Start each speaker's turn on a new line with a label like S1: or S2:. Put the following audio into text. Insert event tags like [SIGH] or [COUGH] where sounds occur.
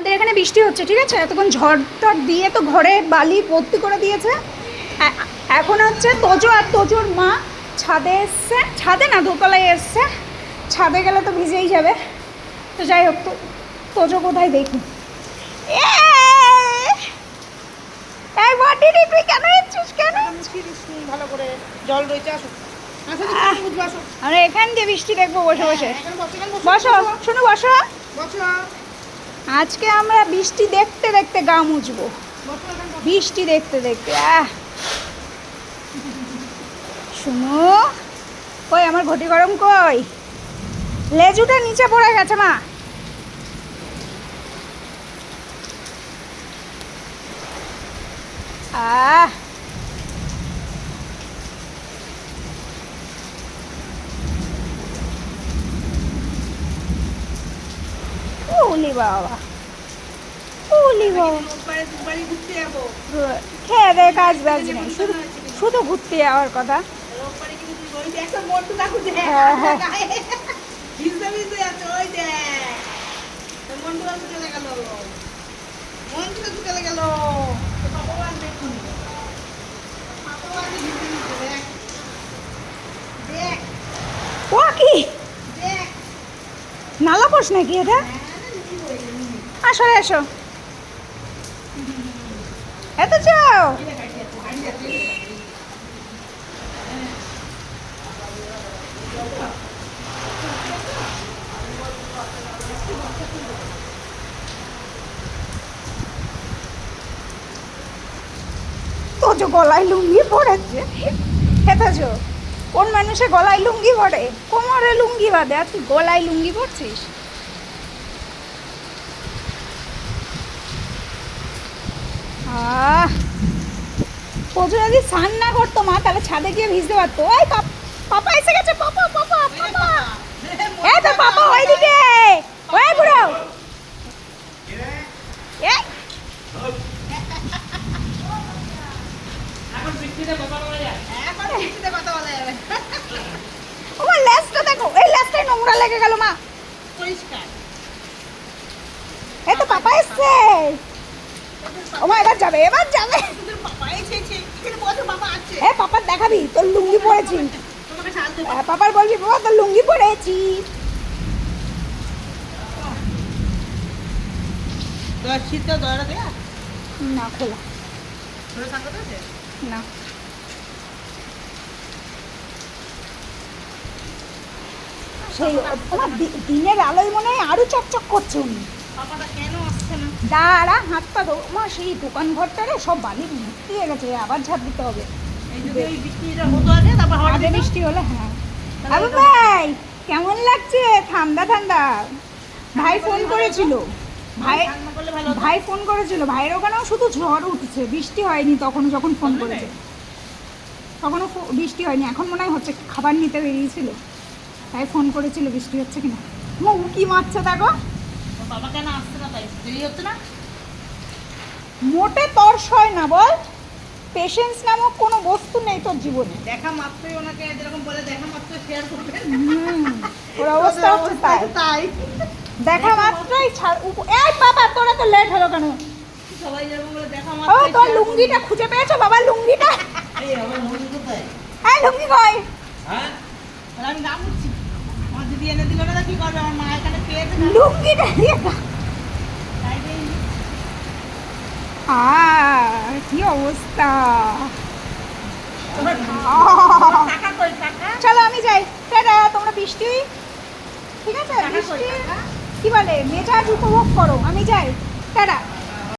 S1: আমাদের এখানে বৃষ্টি হচ্ছে ঠিক আছে? এতক্ষণ ঝড় টড় দিয়ে তো ঘরে বালি ভর্তি করে দিয়েছে। এখন হচ্ছে তোজো আর তোজোর মা ছাদে এসছে। ছাদে না দোতলায় এসছে। ছাদে গেলে তো ভিজেই যাবে। তো যাই হোক তো তোজো কোথায় দেখি। এ! এই বডি তুই কেন এসছিস কেন?
S2: ভালো করে জল রয়েছে
S1: আমরা এখান দিয়ে বৃষ্টি দেখব বসে বসে।
S2: এখানে বসো
S1: শোনো বসো।
S2: বসো।
S1: আজকে আমরা বৃষ্টি দেখতে দেখতে গা মুছবো। বৃষ্টি দেখতে দেখতে, আহ। শুনো, কই, আমার ঘটি গরম কই? লেজুটা নিচে পড়ে গেছে, মা। আহ। উলি বাবা। উলি বাবা। খেয়ে দেয় কাজ বাজ নেই। শুধু শুধু ঘুরতে যাওয়ার কথা। হ্যাঁ, হ্যাঁ। নালা পোষ নাকি এটা? আসো এসো এত চাও? তো গলায় লুঙ্গি পড়েছে হেতেছো কোন মানুষে গলায় লুঙ্গি পড়ে কোমরে লুঙ্গি বাঁধে, আর তুই গলায় লুঙ্গি পড়ছিস প্রচুর যদি স্নান না করতো মা? তাহলে ছাদে গিয়ে ভিজতে পারতো। ওই পাপ- এসে গেছে পাপা পাপা পাপা। এ তো পাপা ওইদিকে। ওই বুড়ো। লেজটা দেখো। এই লেজটাই নোংরা লেগে গেল মা।
S2: পরিষ্কার।
S1: এই তো পাপা এসছে। ও এবার যাবে এবার যাবে।
S2: তোদের পাপা এসেছে এখানে বসো বাবা আছে।
S1: এ পাপার দেখাবি তোর লুঙ্গি পরেছি। হ্যাঁ, পাপার বলবি বাবা তোর লুঙ্গি পরেছি।
S2: দশ শীতটা দয়াটা দেয়া?
S1: না খোলা।
S2: তোর সাথে আছে?
S1: না। সেই তোমার দিনের আলোয় মনে হয় আরও চকচক করছে উনি।
S2: কেন
S1: দাঁড়া হাতটা দো মা সেই দোকান ঘরটারে সব বালি ভর্তি হয়ে গেছে আবার ঝাঁপ দিতে হবে।
S2: হতো আগে।
S1: বৃষ্টি হলে হ্যাঁ। আবু ভাই কেমন লাগছে? ঠান্ডা ঠান্ডা। ভাই ফোন করেছিল। ভাই
S2: হতো।
S1: ভাই ফোন করেছিল। ভাইয়ের ওখানেও শুধু ঝড় উঠছে বৃষ্টি হয়নি তখন যখন ফোন করেছে। তখনও বৃষ্টি হয়নি এখন মনে হয় হচ্ছে খাবার নিতে বেরিয়েছিল। তাই ফোন করেছিল বৃষ্টি হচ্ছে কিনা। মো উকি মারছে দেখো।
S2: বাবা কেন আসছে না তাই। দেরি হচ্ছে না?
S1: মোটে তর্স হয় না বল। পেশেন্স নামক কোনো বস্তু নেই তোর জীবনে।
S2: দেখা মাত্রই ওনাকে যেরকম বলে দেখা মাত্র শেয়ার করবেন
S1: হুম, ওর [LAUGHS] অবস্থা হচ্ছে তাই।
S2: তাই।
S1: দেখা মাত্রই ছাড়। এই বাবা তোরা তো লেট হলো কেন?
S2: সবাই যেরকম বলে দেখা
S1: ও তোর লুঙ্গিটা খুঁজে পেয়েছ বাবা লুঙ্গিটা?
S2: এই আমার মন কোথায়?
S1: হ্যাঁ লুঙ্গি কই?
S2: হ্যাঁ? আমি আমার দিদি এনে দিল না কি করবে? আমার মা এখানে পেয়েছে
S1: আহ, কি অবস্থা? চলো আমি যাই। টাটা তোমরা বৃষ্টি? ঠিক আছে? বৃষ্টি? কি বলে? মেজাজ উপভোগ করো। আমি যাই। টাটা